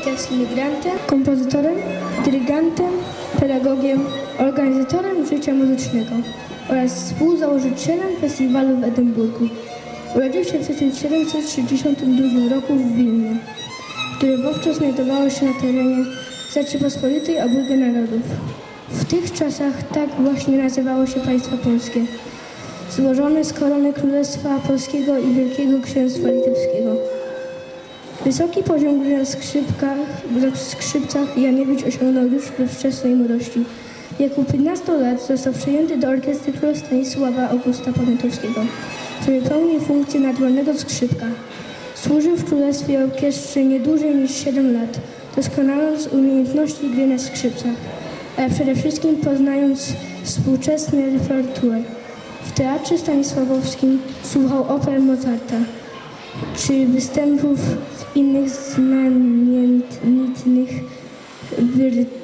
Był polsko-litewskim migrantem, kompozytorem, dyrygentem, pedagogiem, organizatorem życia muzycznego oraz współzałożycielem festiwalu w Edynburgu. Urodził się w 1762 roku w Wilnie, które wówczas znajdowało się na terenie Rzeczypospolitej obojga narodów. W tych czasach tak właśnie nazywało się państwo polskie, złożone z korony Królestwa Polskiego i Wielkiego Księstwa Litewskiego. Wysoki poziom gry na skrzypkach, na skrzypcach Janiewicz osiągnął już we wczesnej młodości. W wieku 15 lat został przyjęty do orkiestry króla Stanisława Augusta Poniatowskiego, który pełni funkcję nadwornego skrzypka. Służył w królestwie orkiestrze nie dłużej niż 7 lat, doskonaląc umiejętności gry na skrzypcach, ale przede wszystkim poznając współczesny repertuar. W teatrze stanisławowskim słuchał oper Mozarta, czy występów innych znamienitych wirtuozów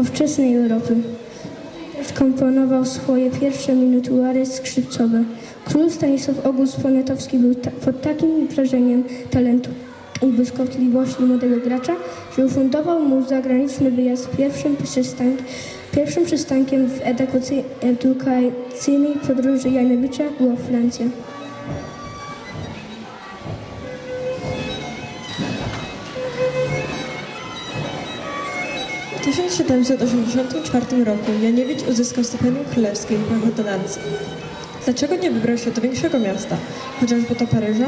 ówczesnej Europy. Też komponował swoje pierwsze minutuary skrzypcowe. Król Stanisław August Poniatowski był ta, pod takim wrażeniem talentu i błyskotliwości młodego gracza, że ufundował mu zagraniczny wyjazd. Pierwszym, przystank, pierwszym przystankiem w edukacy- edukacyjnej podróży Janowicza była Francja. W 1784 roku Janiewicz uzyskał stypendium królewskie i pojechał do Nancy. Dlaczego nie wybrał się do większego miasta, chociażby do Paryża?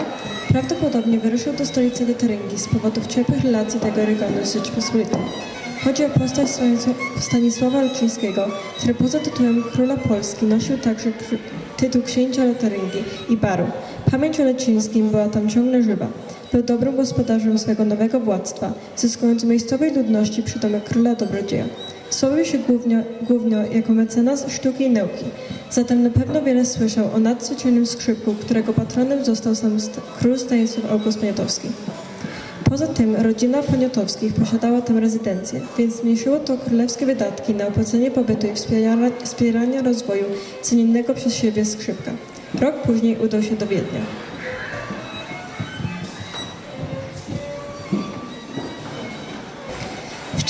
Prawdopodobnie wyruszył do stolicy Literyngii z powodów ciepłych relacji tego regionu z Rzeczpospolitą. Chodzi o postać Stanisła- Stanisława Luczyńskiego, który poza tytułem króla Polski nosił także tytuł księcia Lotaryngii i baru. Pamięć o Lecińskim była tam ciągle żywa. Był dobrym gospodarzem swego nowego władztwa, zyskując miejscowej ludności przydomek króla dobrodzieja. Sławił się głównie, głównie jako mecenas sztuki i nauki. Zatem na pewno wiele słyszał o nadzwyczajnym skrzypku, którego patronem został sam st- król Stanisław August Poniatowski. Poza tym rodzina Poniatowskich posiadała tam rezydencję, więc zmniejszyło to królewskie wydatki na opłacenie pobytu i wspierania, wspierania rozwoju cenionego przez siebie skrzypka. Rok później udał się do Wiednia.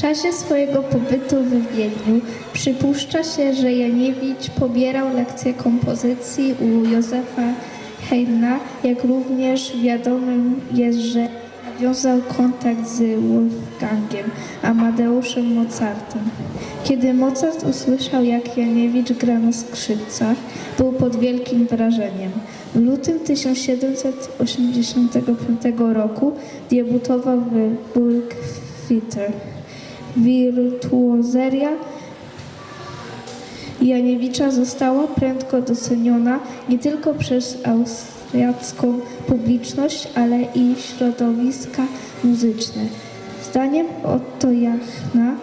Czasie swojego pobytu w Wiedniu przypuszcza się, że Janiewicz pobierał lekcje kompozycji u Józefa Haydna, jak również wiadomym jest, że nawiązał kontakt z Wolfgangiem Amadeuszem Mozartem. Kiedy Mozart usłyszał, jak Janiewicz gra na skrzypcach, był pod wielkim wrażeniem. W lutym 1785 roku debiutował w Burgtheater. Wirtuozeria Janiewicza została prędko doceniona nie tylko przez austriacką publiczność, ale i środowiska muzyczne. Zdaniem Otto Jachna,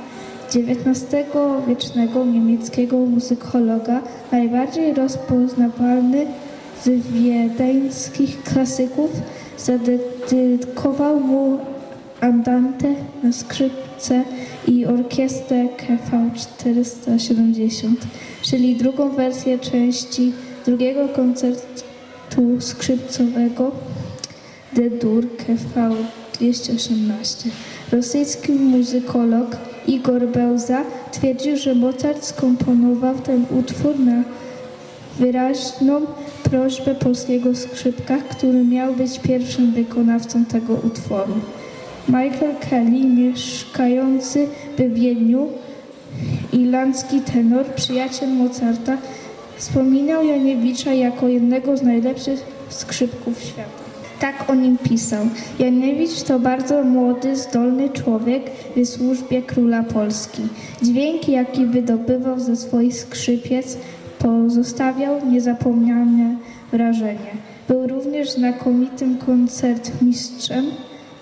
XIX-wiecznego niemieckiego muzykologa, najbardziej rozpoznawalny z wiedeńskich klasyków, zadedykował mu Andante na skrzypce i orkiestrę KV 470, czyli drugą wersję części drugiego koncertu skrzypcowego D-dur KV 218. Rosyjski muzykolog Igor Bełza twierdził, że Mozart skomponował ten utwór na wyraźną prośbę polskiego skrzypka, który miał być pierwszym wykonawcą tego utworu. Michael Kelly, mieszkający w Wiedniu, irlandzki tenor, przyjaciel Mozarta, wspominał Janiewicza jako jednego z najlepszych skrzypków świata. Tak o nim pisał. Janiewicz to bardzo młody, zdolny człowiek w służbie króla Polski. Dźwięki, jaki wydobywał ze swoich skrzypiec, pozostawiał niezapomniane wrażenie. Był również znakomitym koncertmistrzem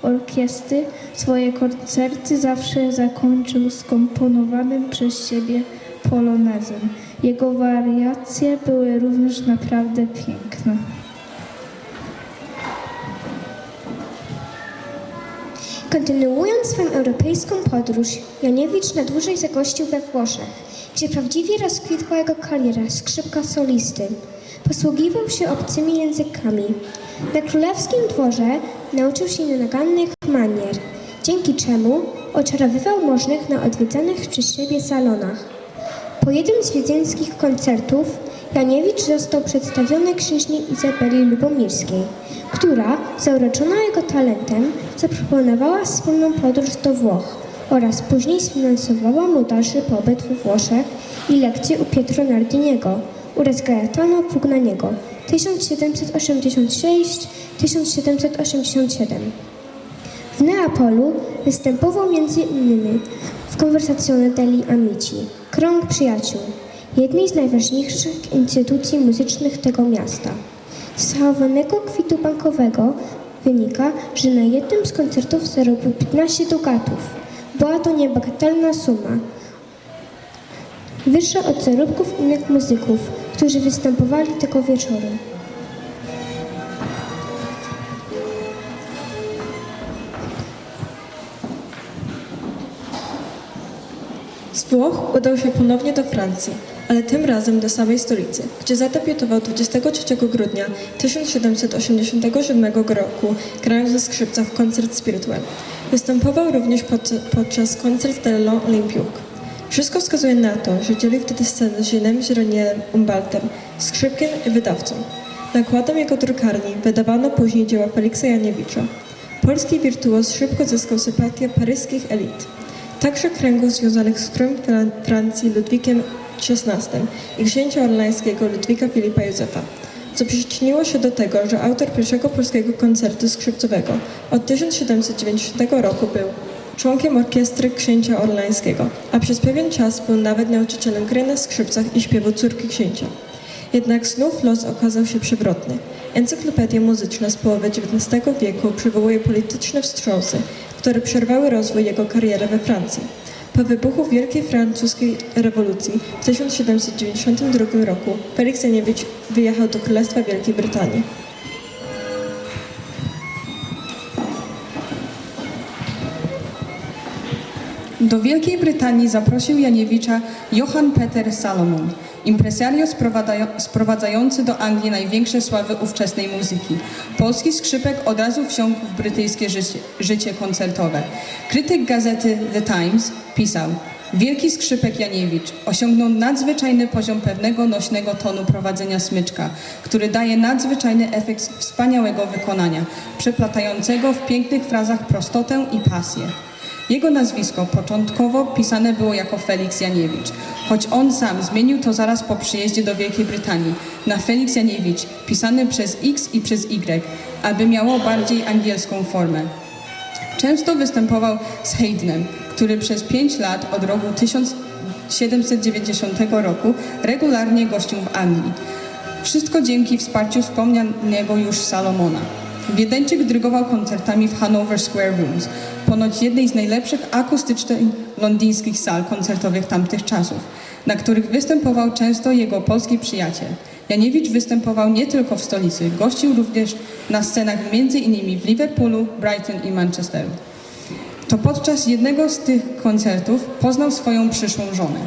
orkiestry. Swoje koncerty zawsze zakończył skomponowanym przez siebie polonezem. Jego wariacje były również naprawdę piękne. Kontynuując swoją europejską podróż, Janiewicz na dłużej zagościł we Włoszech, gdzie prawdziwie rozkwitła jego kariera skrzypka solisty. Posługiwał się obcymi językami. Na królewskim dworze nauczył się nienagannych manier, dzięki czemu oczarowywał możnych na odwiedzanych przez siebie salonach. Po jednym z wiedeńskich koncertów Janiewicz został przedstawiony księżnie Izabeli Lubomirskiej, która, zauroczona jego talentem, zaproponowała wspólną podróż do Włoch oraz później sfinansowała mu dalszy pobyt we Włoszech i lekcje u Pietro Nardiniego oraz Gaetano Pugnaniego 1786-1787. W Neapolu występował m.in. w Conversazione degli Amici, krąg przyjaciół, jednej z najważniejszych instytucji muzycznych tego miasta. Z zachowanego kwitu bankowego wynika, że na jednym z koncertów zarobił 15 dukatów. Była to niebagatelna suma, wyższa od zarobków innych muzyków, którzy występowali tego wieczoru. Z Włoch udał się ponownie do Francji, ale tym razem do samej stolicy, gdzie zadebiutował 23 grudnia 1787 roku, grając ze skrzypca w koncert Spirituel. Występował również pod, podczas koncert dello Olimpiuk. Wszystko wskazuje na to, że dzielił wtedy scenę z Jeanem Źrenielem Umbaltem, skrzypkiem i wydawcą. Nakładem jego drukarni wydawano później dzieła Feliksa Janiewicza. Polski wirtuoz szybko zyskał sympatię paryskich elit także kręgów związanych z królem Fran- Francji Ludwikiem XVI i księcia orlańskiego Ludwika Filipa Józefa, co przyczyniło się do tego, że autor pierwszego polskiego koncertu skrzypcowego od 1790 roku był członkiem orkiestry księcia orlańskiego, a przez pewien czas był nawet nauczycielem gry na skrzypcach i śpiewu córki księcia. Jednak znów los okazał się przewrotny. Encyklopedia muzyczna z połowy XIX wieku przywołuje polityczne wstrząsy, które przerwały rozwój jego kariery we Francji. Po wybuchu Wielkiej Francuskiej Rewolucji w 1792 roku Felix Janiewicz wyjechał do Królestwa Wielkiej Brytanii. Do Wielkiej Brytanii zaprosił Janiewicza Johann Peter Salomon, sprowadają- sprowadzający do Anglii największe sławy ówczesnej muzyki. Polski skrzypek od razu wsiąkł w brytyjskie życie, życie koncertowe. Krytyk gazety The Times pisał Wielki skrzypek Janiewicz osiągnął nadzwyczajny poziom pewnego nośnego tonu prowadzenia smyczka, który daje nadzwyczajny efekt wspaniałego wykonania, przeplatającego w pięknych frazach prostotę i pasję. Jego nazwisko początkowo pisane było jako Felix Janiewicz, choć on sam zmienił to zaraz po przyjeździe do Wielkiej Brytanii na Felix Janiewicz, pisany przez X i przez Y, aby miało bardziej angielską formę. Często występował z Haydnem, który przez pięć lat od roku 1790 roku regularnie gościł w Anglii. Wszystko dzięki wsparciu wspomnianego już Salomona. Wiedeńczyk dyrygował koncertami w Hanover Square Rooms, ponoć jednej z najlepszych akustycznych londyńskich sal koncertowych tamtych czasów, na których występował często jego polski przyjaciel. Janiewicz występował nie tylko w stolicy, gościł również na scenach m.in. w Liverpoolu, Brighton i Manchesteru. To podczas jednego z tych koncertów poznał swoją przyszłą żonę.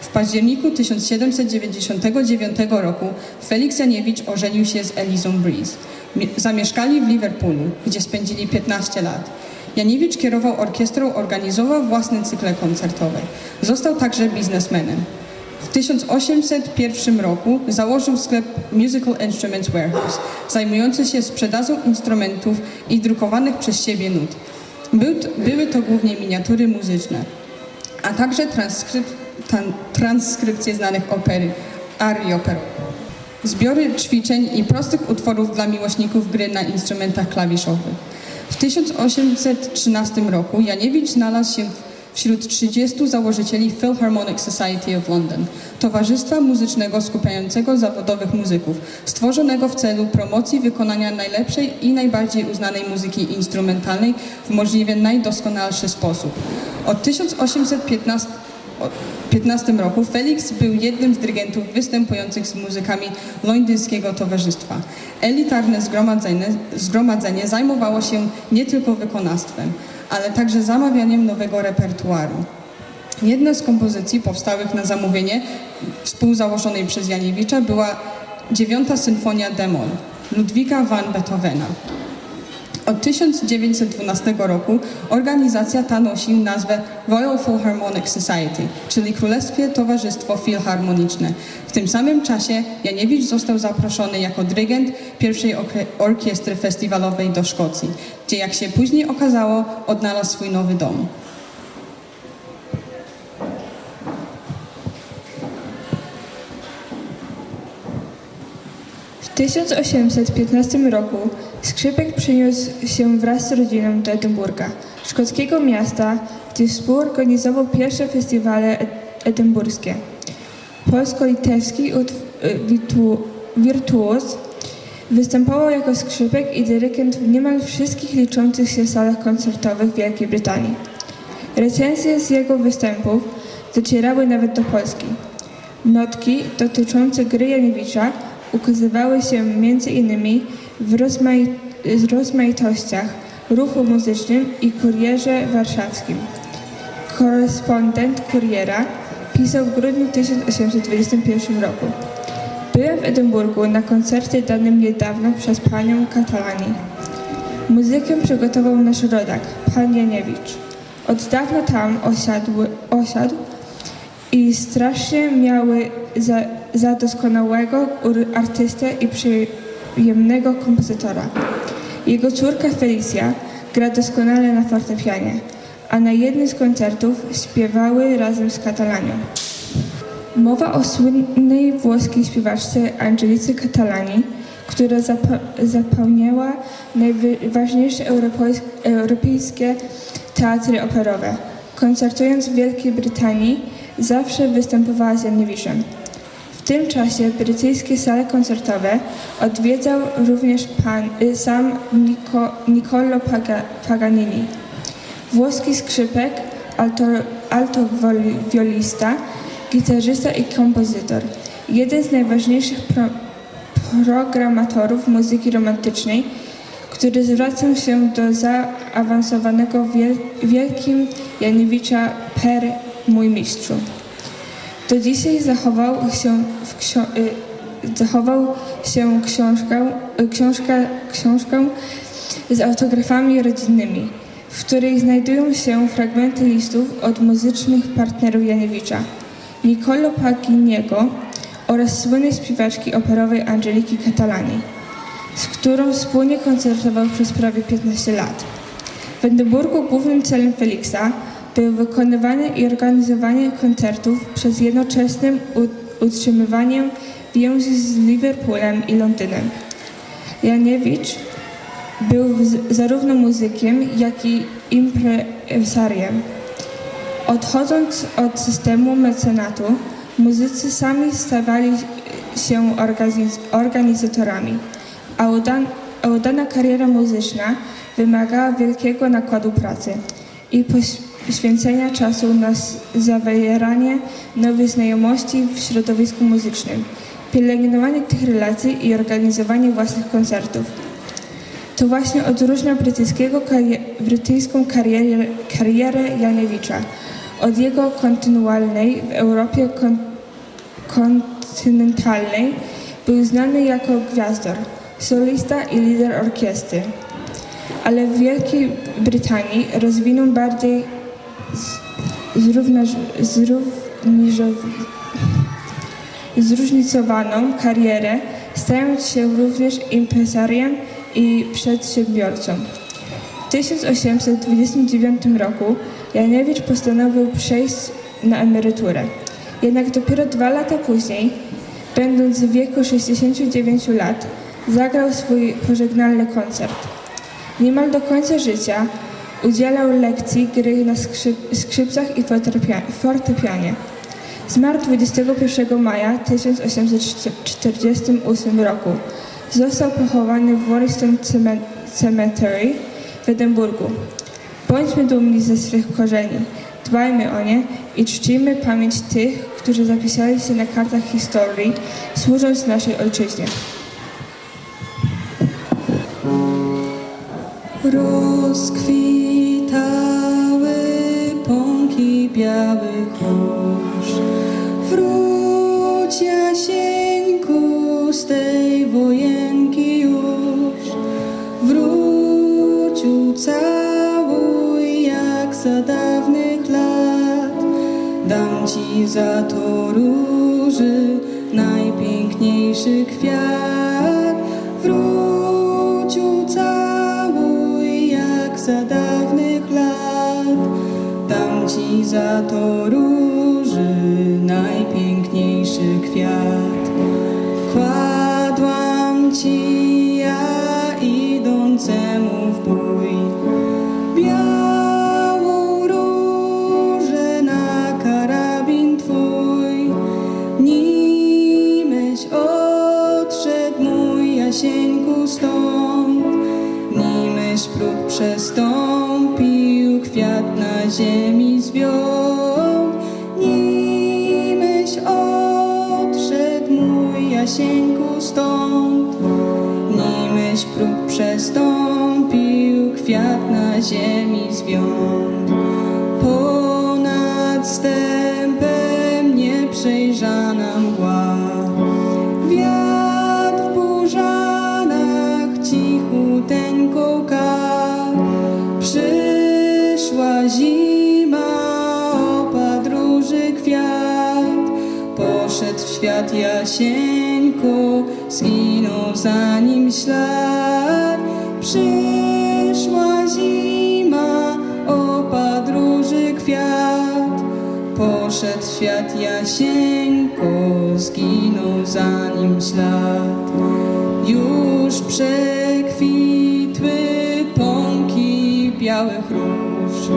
W październiku 1799 roku Felix Janiewicz ożenił się z Elizą Breeze. Mie- Zamieszkali w Liverpoolu, gdzie spędzili 15 lat. Janiewicz kierował orkiestrą, organizował własne cykle koncertowe. Został także biznesmenem. W 1801 roku założył sklep Musical Instruments Warehouse, zajmujący się sprzedażą instrumentów i drukowanych przez siebie nut. Były to głównie miniatury muzyczne, a także transkryp, tan, transkrypcje znanych opery, arii operowych. Zbiory ćwiczeń i prostych utworów dla miłośników gry na instrumentach klawiszowych. W 1813 roku Janiewicz znalazł się wśród 30 założycieli Philharmonic Society of London, towarzystwa muzycznego skupiającego zawodowych muzyków, stworzonego w celu promocji wykonania najlepszej i najbardziej uznanej muzyki instrumentalnej w możliwie najdoskonalszy sposób. Od 1815 15 roku Felix był jednym z dyrygentów występujących z muzykami londyńskiego towarzystwa. Elitarne zgromadzenie, zgromadzenie zajmowało się nie tylko wykonawstwem, ale także zamawianiem nowego repertuaru. Jedna z kompozycji powstałych na zamówienie współzałożonej przez Janiewicza była dziewiąta symfonia Demol Ludwika van Beethovena. Od 1912 roku organizacja ta nosi nazwę Royal Philharmonic Society, czyli Królewskie Towarzystwo Filharmoniczne. W tym samym czasie Janiewicz został zaproszony jako dyrygent pierwszej orkiestry festiwalowej do Szkocji, gdzie jak się później okazało odnalazł swój nowy dom. W 1815 roku skrzypek przeniósł się wraz z rodziną do Edynburga, szkockiego miasta, gdzie współorganizował pierwsze festiwale ed- edynburskie. Polsko-litewski y, wirtuoz występował jako skrzypek i dyrygent w niemal wszystkich liczących się salach koncertowych Wielkiej Brytanii. Recenzje z jego występów docierały nawet do Polski. Notki dotyczące gry Janiewicza ukazywały się m.in. w rozmai- rozmaitościach ruchu muzycznym i kurierze warszawskim. Korespondent kuriera pisał w grudniu 1821 roku. Byłem w Edynburgu na koncercie danym niedawno przez panią Katalani. Muzykę przygotował nasz rodak, pan Janiewicz. Od dawna tam osiadł, osiadł i strasznie miały za, za doskonałego artystę i przyjemnego kompozytora. Jego córka Felicia gra doskonale na fortepianie, a na jednym z koncertów śpiewały razem z Katalanią. Mowa o słynnej włoskiej śpiewaczce Angelice Catalani, która zapa- zapełniała najważniejsze europejs- europejskie teatry operowe. Koncertując w Wielkiej Brytanii, zawsze występowała z Janiewiczem. W tym czasie brytyjskie sale koncertowe odwiedzał również pan, y, sam Nico, Niccolo Paga, Paganini. Włoski skrzypek, alto, altowiolista, gitarzysta i kompozytor. Jeden z najważniejszych pro, programatorów muzyki romantycznej, który zwracał się do zaawansowanego wiel, wielkim Janiewicza per mój mistrzu. Do dzisiaj zachował się, w y, zachował się książkę, y, książka, książkę z autografami rodzinnymi, w której znajdują się fragmenty listów od muzycznych partnerów Janiewicza, Niccolo Paginiego oraz słynnej śpiewaczki operowej Angeliki Catalani, z którą wspólnie koncertował przez prawie 15 lat. W Edynburgu głównym celem Feliksa było wykonywanie i organizowanie koncertów przez jednoczesnym utrzymywaniem więzi z Liverpoolem i Londynem. Janiewicz był zarówno muzykiem, jak i impresariem. Odchodząc od systemu mecenatu, muzycy sami stawali się organiz- organizatorami, a udana kariera muzyczna wymagała wielkiego nakładu pracy i poświęcenia czasu na zawieranie nowych znajomości w środowisku muzycznym, pielęgnowanie tych relacji i organizowanie własnych koncertów. To właśnie odróżnia brytyjskiego karie- brytyjską karierę, karierę Janiewicza od jego kontynualnej w Europie kon, kontynentalnej. Był znany jako gwiazdor, solista i lider orkiestry. Ale w Wielkiej Brytanii rozwinął bardziej zróżnicowaną karierę, stając się również impresariem i przedsiębiorcą. W 1829 roku Janiewicz postanowił przejść na emeryturę. Jednak dopiero dwa lata później, będąc w wieku 69 lat, zagrał swój pożegnalny koncert. Niemal do końca życia udzielał lekcji gry na skrzyp, skrzypcach i fortepia- fortepianie. Zmarł 21 maja 1848 roku. Został pochowany w Warriston Ceme- Cemetery w Edynburgu. Bądźmy dumni ze swych korzeni, dbajmy o nie i czcimy pamięć tych, którzy zapisali się na kartach historii, służąc naszej ojczyźnie. Rozkwitały białych róż. Wróć Jasieńku z tej wojenki już. Wróć całuj jak za dawnych lat. Dam ci za to róży najpiękniejszy kwiat. Za to róży najpiękniejszy kwiat. Kładłam ci ja idącemu w bój białą różę na karabin twój. Nimeś odszedł mój Jasieńku stąd, nimeś próg przestąpił, kwiat na ziemi zwiął. Nimeś odszedł mój Jasieńku stąd, nimeś próg przestąpił, kwiat na ziemi zwiął. Ponad stępem świat Jasieńko, zginął za nim ślad. Przyszła zima, opadł róży kwiat, poszedł świat Jasieńko, zginął za nim ślad. Już przekwitły pąki białych róż.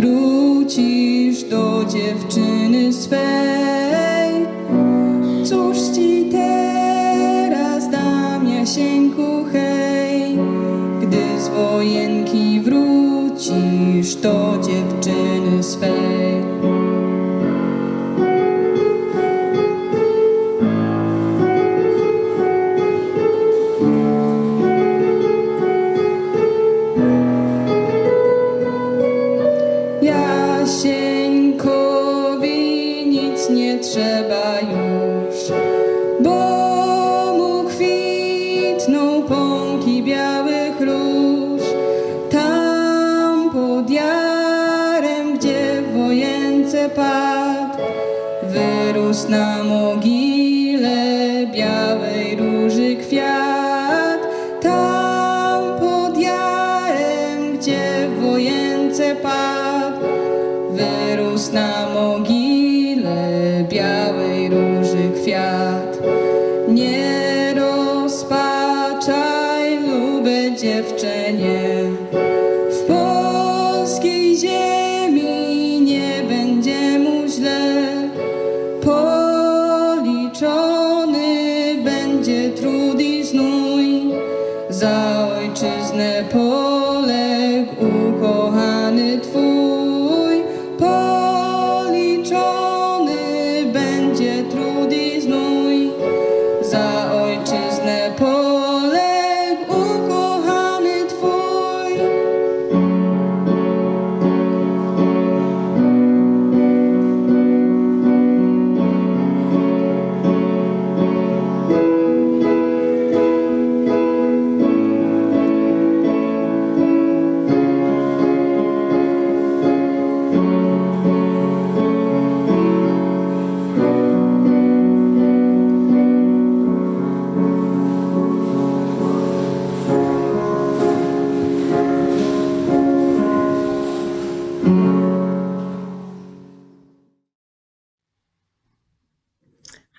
Wrócisz do dziewczyny swej. Cóż ci teraz dam, Jasieńku, hej, gdy z wojenki wrócisz do dziewczyny swej. você. desnudo.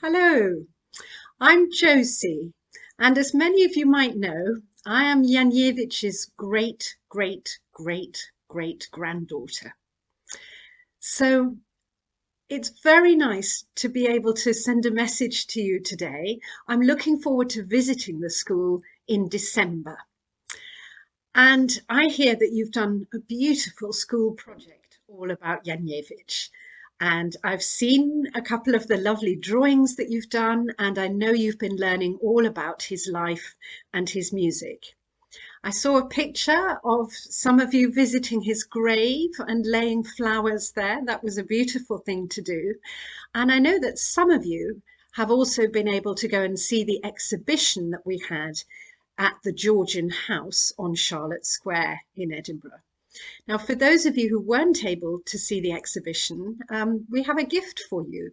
Hello, I'm Josie, and as many of you might know, I am Janiewicz's great, great, great, great granddaughter. So it's very nice to be able to send a message to you today. I'm looking forward to visiting the school in December. And I hear that you've done a beautiful school project all about Janiewicz. And I've seen a couple of the lovely drawings that you've done, and I know you've been learning all about his life and his music. I saw a picture of some of you visiting his grave and laying flowers there. That was a beautiful thing to do. And I know that some of you have also been able to go and see the exhibition that we had at the Georgian House on Charlotte Square in Edinburgh. Now, for those of you who weren't able to see the exhibition, um, we have a gift for you.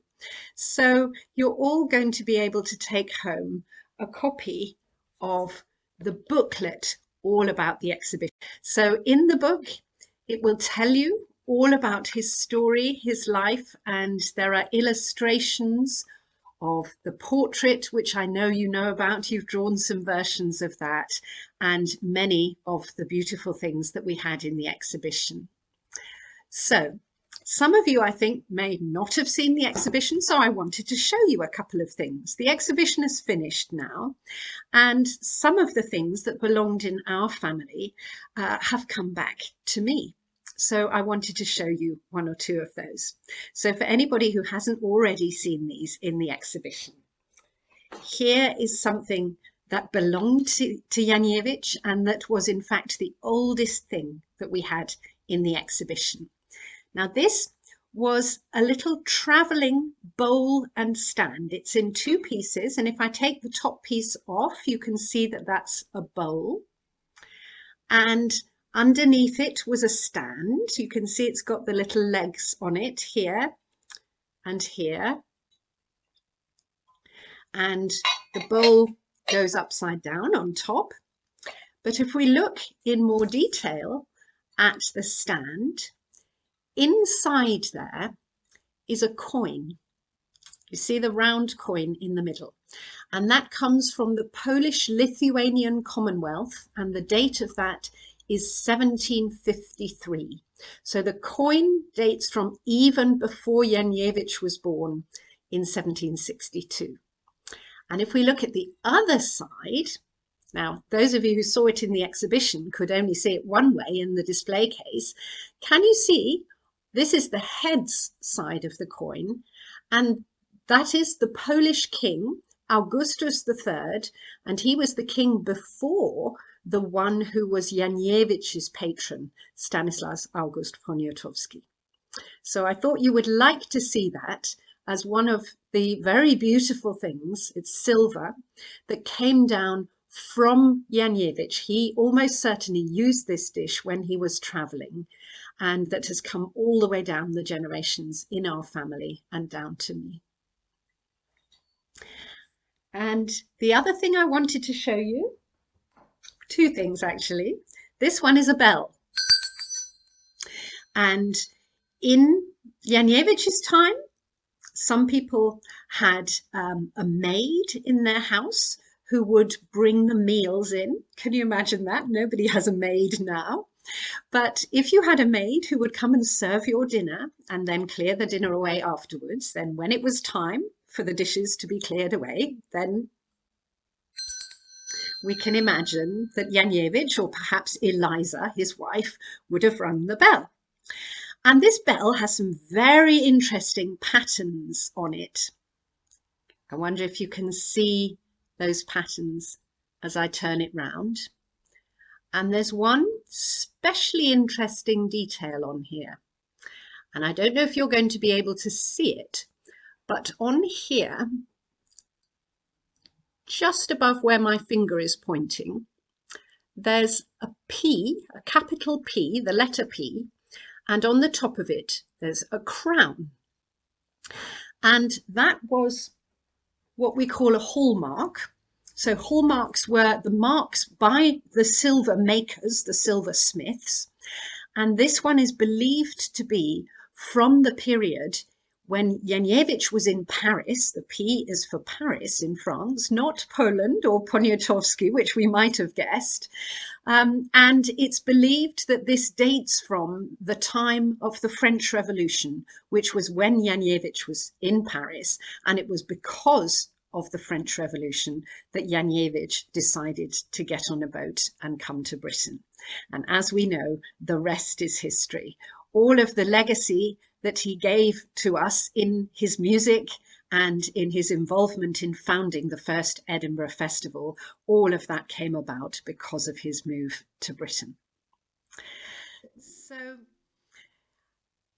So you're all going to be able to take home a copy of the booklet all about the exhibition. So in the book, it will tell you all about his story, his life, and there are illustrations of the portrait, which I know you know about. You've drawn some versions of that, and many of the beautiful things that we had in the exhibition. So, some of you, I think, may not have seen the exhibition, so I wanted to show you a couple of things. The exhibition is finished now, and some of the things that belonged in our family uh, have come back to me. So I wanted to show you one or two of those. So for anybody who hasn't already seen these in the exhibition, here is something that belonged to, to Janiewicz and that was in fact the oldest thing that we had in the exhibition. Now this was a little travelling bowl and stand. It's in two pieces and if I take the top piece off you can see that that's a bowl and Underneath it was a stand. You can see it's got the little legs on it here and here. And the bowl goes upside down on top. But if we look in more detail at the stand, inside there is a coin. You see the round coin in the middle. And that comes from the Polish-Lithuanian Commonwealth. And the date of that is 1753. So the coin dates from even before Janiewicz was born in 1762. And if we look at the other side, now those of you who saw it in the exhibition could only see it one way in the display case. Can you see this is the heads side of the coin and that is the Polish king Augustus III and he was the king before the one who was Janiewicz's patron, Stanislas August Poniatowski. So I thought you would like to see that as one of the very beautiful things, it's silver, that came down from Janiewicz. He almost certainly used this dish when he was traveling and that has come all the way down the generations in our family and down to me. And the other thing I wanted to show you two things actually. This one is a bell. And in Janiewicz's time, some people had um, a maid in their house who would bring the meals in. Can you imagine that? Nobody has a maid now. But if you had a maid who would come and serve your dinner and then clear the dinner away afterwards, then when it was time for the dishes to be cleared away, then we can imagine that Janiewicz or perhaps Eliza, his wife, would have rung the bell. And this bell has some very interesting patterns on it. I wonder if you can see those patterns as I turn it round. And there's one specially interesting detail on here. And I don't know if you're going to be able to see it, but on here just above where my finger is pointing, there's a P, a capital P, the letter P, and on the top of it, there's a crown. And that was what we call a hallmark. So hallmarks were the marks by the silver makers, the silversmiths. And this one is believed to be from the period when Janiewicz was in Paris, the P is for Paris in France, not Poland or Poniatowski, which we might have guessed. Um, and it's believed that this dates from the time of the French Revolution, which was when Janiewicz was in Paris. And it was because of the French Revolution that Janiewicz decided to get on a boat and come to Britain. And as we know, the rest is history. All of the legacy that he gave to us in his music and in his involvement in founding the first Edinburgh Festival. All of that came about because of his move to Britain. So,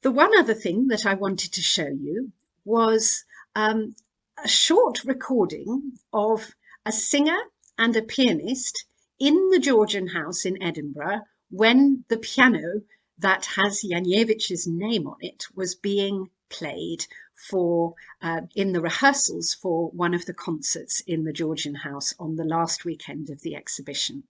the one other thing that I wanted to show you was um, a short recording of a singer and a pianist in the Georgian House in Edinburgh when the piano that has Janiewicz's name on it was being played for uh, in the rehearsals for one of the concerts in the Georgian House on the last weekend of the exhibition.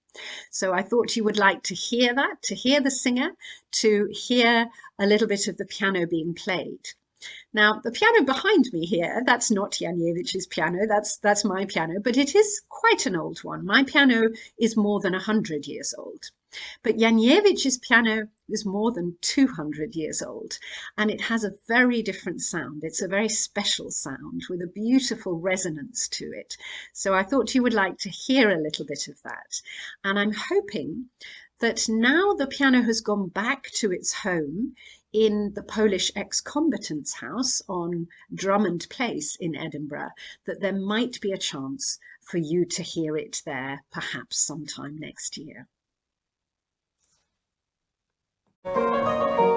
So I thought you would like to hear that, to hear the singer, to hear a little bit of the piano being played. Now, the piano behind me here, that's not Janiewicz's piano, that's, that's my piano, but it is quite an old one. My piano is more than 100 years old. But Janiewicz's piano is more than 200 years old, and it has a very different sound. It's a very special sound with a beautiful resonance to it. So I thought you would like to hear a little bit of that. And I'm hoping that now the piano has gone back to its home in the Polish ex-combatants house on Drummond Place in Edinburgh, that there might be a chance for you to hear it there perhaps sometime next year. Música